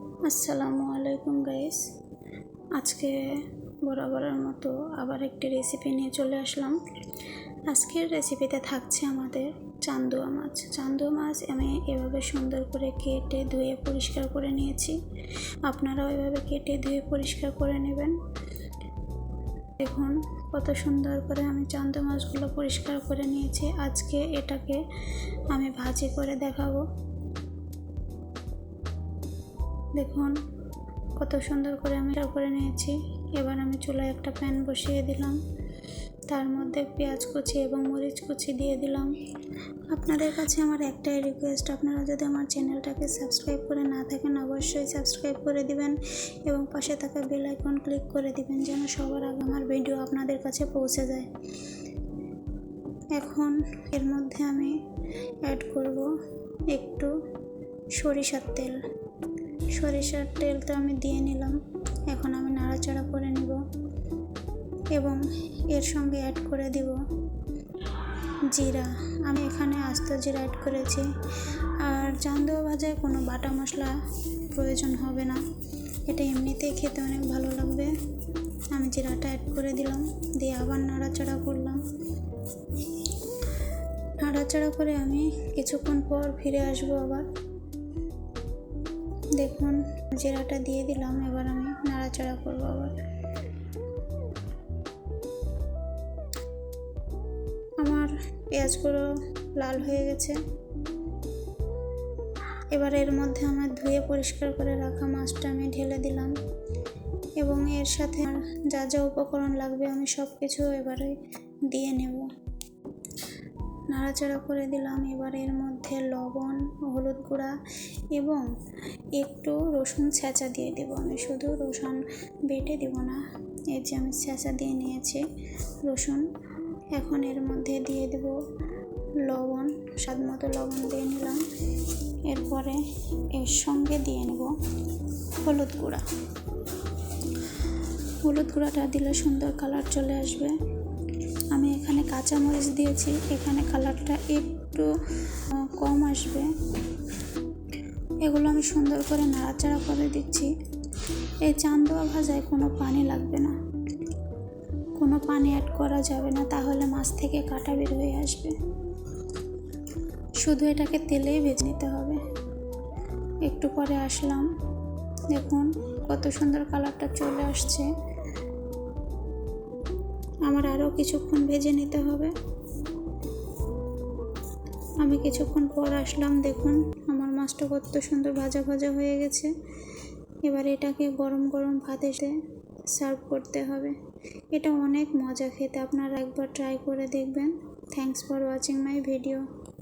আসসালামু আলাইকুম গাইস আজকে বরাবরের মতো আবার একটি রেসিপি নিয়ে চলে আসলাম। আজকের রেসিপিতে থাকছে আমাদের চান্দুয়া মাছ। চান্দুয়া মাছ আমি এভাবে সুন্দর করে কেটে ধুয়ে পরিষ্কার করে নিয়েছি। আপনারাও এভাবে কেটে ধুয়ে পরিষ্কার করে নেবেন। দেখুন, কত সুন্দর করে আমি চান্দু মাছগুলো পরিষ্কার করে নিয়েছি। আজকে এটাকে আমি ভাজি করে দেখাবো। দেখুন, কত সুন্দর করে আমি এটা করে নিয়েছি। এবার আমি চুলায় একটা প্যান বসিয়ে দিলাম। তার মধ্যে পেঁয়াজ কুচি এবং মরিচ কুচি দিয়ে দিলাম। আপনাদের কাছে আমার একটাই রিকোয়েস্ট আপনারা যদি আমার চ্যানেলটাকে সাবস্ক্রাইব করে না থাকেন, অবশ্যই সাবস্ক্রাইব করে দিবেন এবং পাশে থাকা বেল আইকন ক্লিক করে দিবেন যেন সবার আগে আমার ভিডিও আপনাদের কাছে পৌঁছে যায়। এখন এর মধ্যে আমি অ্যাড করব একটু সরিষার তেল। সরিষার তেলটা আমি দিয়ে নিলাম। এখন আমি নাড়াচাড়া করে নিব এবং এর সঙ্গে অ্যাড করে দিব জিরা। আমি এখানে আস্ত জিরা অ্যাড করেছি। আর চান্দুয়া ভাজায় কোনো বাটা মশলা প্রয়োজন হবে না। এটা এমনিতেই খেতে অনেক ভালো লাগবে। আমি জিরাটা অ্যাড করে দিলাম, দিয়ে আবার নাড়াচাড়া করলাম। নাড়াচাড়া করে আমি কিছুক্ষণ পর ফিরে আসব আবার। দেখুন, জিরাটা দিয়ে দিলাম, এবার আমি নাড়াচাড়া করব আবার। আমার পেঁয়াজগুলো লাল হয়ে গেছে। এবার এর মধ্যে আমার ধুয়ে পরিষ্কার করে রাখা মাছটা আমি ঢেলে দিলাম। এবং এর সাথে যা যা উপকরণ লাগবে আমি সব কিছু এবারে দিয়ে নেব। নাড়াচাড়া করে দিলাম। এবার এর মধ্যে লবণ, হলুদ গুঁড়া এবং একটু রসুন ছেঁচা দিয়ে দেবো আমি। শুধু রসুন বেটে দেব না এর যে আমি ছেঁচা দিয়ে নিয়েছি রসুন। এখন এর মধ্যে দিয়ে দেব লবণ, স্বাদ মতো লবণ দিয়ে নিলাম। এরপরে এর সঙ্গে দিয়ে নেব হলুদ গুঁড়া। হলুদ গুঁড়াটা দিলে সুন্দর কালার চলে আসবে। আমি এখানে কাঁচামরিচ দিয়েছি, এখানে কালারটা একটু কম আসবে। এগুলো আমি সুন্দর করে নাড়াচাড়া করে দিচ্ছি। এই চান্দোয়া ভাজায় কোনো পানি লাগবে না। কোনো পানি অ্যাড করা যাবে না, তাহলে মাছ থেকে কাটা বের হয়ে আসবে। শুধু এটাকে তেলেই ভেজে নিতে হবে। একটু পরে আসলাম। দেখুন, কত সুন্দর কালারটা চলে আসছে। আমার আরও কিছুক্ষণ ভেজে নিতে হবে। আমি কিছুক্ষণ পর আসলাম, দেখুন, আমার মাছটা কত সুন্দর ভাজা ভাজা হয়ে গেছে। এবার এটাকে গরম গরম ভাত এসে সার্ভ করতে হবে। এটা অনেক মজা খেতে। আপনারা একবার ট্রাই করে দেখবেন। Thanks for watching my video